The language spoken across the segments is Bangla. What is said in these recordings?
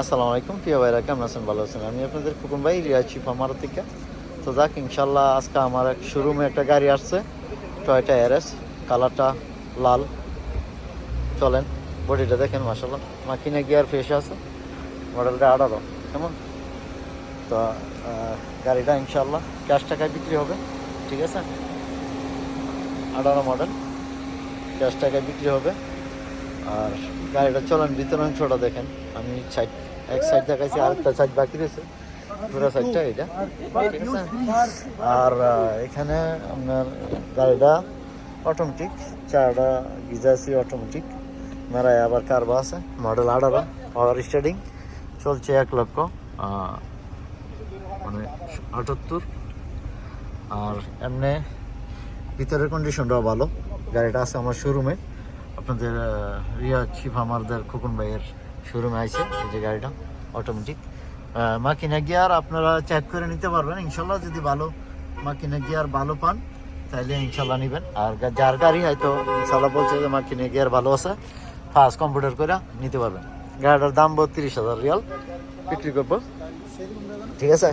আসসালামু আলাইকুম, প্রিয় ভাইরা, কেমন আছেন? ভালো আছেন? আমি আপনাদের কুকুন ভাই রিয়াছি ফার্মার থেকে। তো যাক ইনশাল্লাহ আজকে আমার এক শোরুমে একটা গাড়ি আসছে, টয়টা এরএস কালারটা লাল। চলেন, বডিটা দেখেন মাসাল্লাহ মাকিনে গিয়ার ফ্রেশ আছে, মডেলটা আঠারো, কেমন? তো গাড়িটা ইনশাল্লাহ ক্যাশ টাকায় বিক্রি হবে, ঠিক আছে? আঠারো মডেল, ক্যাশ টাকায় বিক্রি হবে। আর গাড়িটা চলেন ভিতরে অংশটা দেখেন। আমি সাইড, এক সাইড দেখাইছি, আরেকটা সাইড বাকি রয়েছে। পুরো সাইডটা এটা আর এখানে আপনার গাড়িটা অটোমেটিক চারটা গিজাসি অটোমেটিক মেরায় আবার কারবা আছে মডেল আঠারো পাওয়ার স্টার্টিং চলছে এক লক্ষ মানে আটাত্তর। আর এমনি ভিতরের কন্ডিশনটাও ভালো। গাড়িটা আছে আমার শোরুমে আপনাদের রিয়া শিফ আমাদের খোকন ভাইয়ের শোরুমে আছে এই যে গাড়িটা অটোমেটিক মাকিনা গিয়ার আপনারা চেক করে নিতে পারবেন, ইনশাল্লাহ যদি ভালো মাকিনা গিয়ার ভালো পান তাহলে ইনশাল্লাহ নেবেন। আর যার গাড়ি হয়তো ইনশাল্লাহ বলছে যে মাকিনা গিয়ার ভালো আছে ফার্স্ট কম্পিউটার করে নিতে পারবেন। গাড়িটার দাম বত্রিশ হাজার রিয়াল, বিক্রি করব। ঠিক আছে?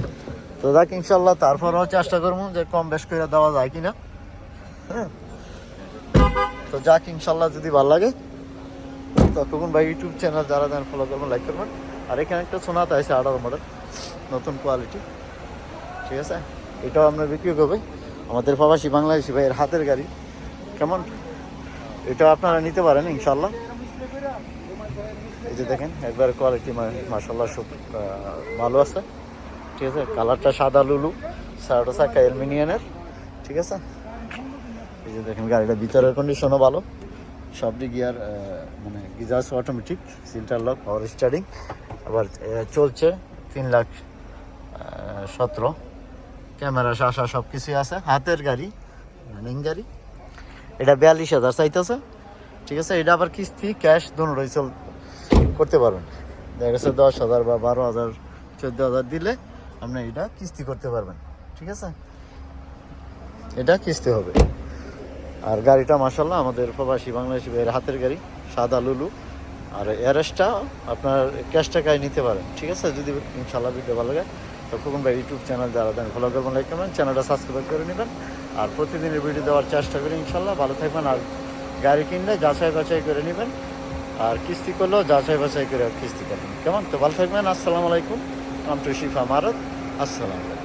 তো দেখ ইনশাল্লাহ তারপরেও চেষ্টা করব যে কম বেশ করে দেওয়া যায় কিনা। হ্যাঁ? তো যাক, ইনশাল্লাহ যদি ভালো লাগে, ততক্ষণ ভাই ইউটিউব চ্যানেল যারা দেন ফলো করবেন লাইক করবেন। আর এখানে একটা সোনাতে আছে আঠারো মডেল নতুন কোয়ালিটি ঠিক আছে? এটাও আপনার বিক্রি করবে। আমাদের প্রবাসী বাংলাদেশি ভাইয়ের হাতের গাড়ি। কেমন? এটাও আপনারা নিতে পারেন, ইনশাল্লাহ। এই যে দেখেন, একবার কোয়ালিটি মাসাল্লাহ সব ভালো আছে। ঠিক আছে? কালারটা সাদা লুলু সারাটা চাকা অ্যালমিনিয়ানের ঠিক আছে? এই যে দেখেন গাড়িটা, ভিতরের কন্ডিশনও ভালো। সব দিক গিয়ার মানে গিজার্স অটোমেটিক সিল্টার লক পাওয়ার স্টার্টিং আবার চলছে তিন লাখ সতেরো। ক্যামেরা শাসা সব কিছুই আছে। হাতের গাড়ি রানিং গাড়ি। এটা বিয়াল্লিশ হাজার চাইতেছে। ঠিক আছে, এটা আবার কিস্তি ক্যাশ দুটোই চল, করতে পারবেন। দেখা গেছে দশ হাজার বা বারো হাজার, চোদ্দ হাজার দিলে আপনি এটা কিস্তি করতে পারবেন। ঠিক আছে? এটা কিস্তি হবে। আর গাড়িটা মাসাল্লাহ আমাদের প্রবাসী বাংলাদেশি ভাইয়ের হাতের গাড়ি, সাদা লুলু। আর এয়ারেসটা আপনার ক্যাশ টাকায় নিতে পারেন, ঠিক আছে? যদি ইনশাল্লাহ ভিডিও ভালো লাগে তো ভাই ইউটিউব চ্যানেল যারা দেন ফলো করবেন লাইক করবেন চ্যানেলটা সাবস্ক্রাইব করে নেবেন। আর প্রতিদিনের ভিডিও দেওয়ার চেষ্টা করি ইনশাল্লাহ ভালো থাকবেন আর গাড়ি কিনলে যাচাই বাছাই করে নেবেন। আর কিস্তি করলেও যাচাই বাছাই করে কিস্তি করবেন। কেমন? তো ভালো থাকবেন। আসসালামু আলাইকুম। আম টু শিফা মারত। আসসালামু আলাইকুম।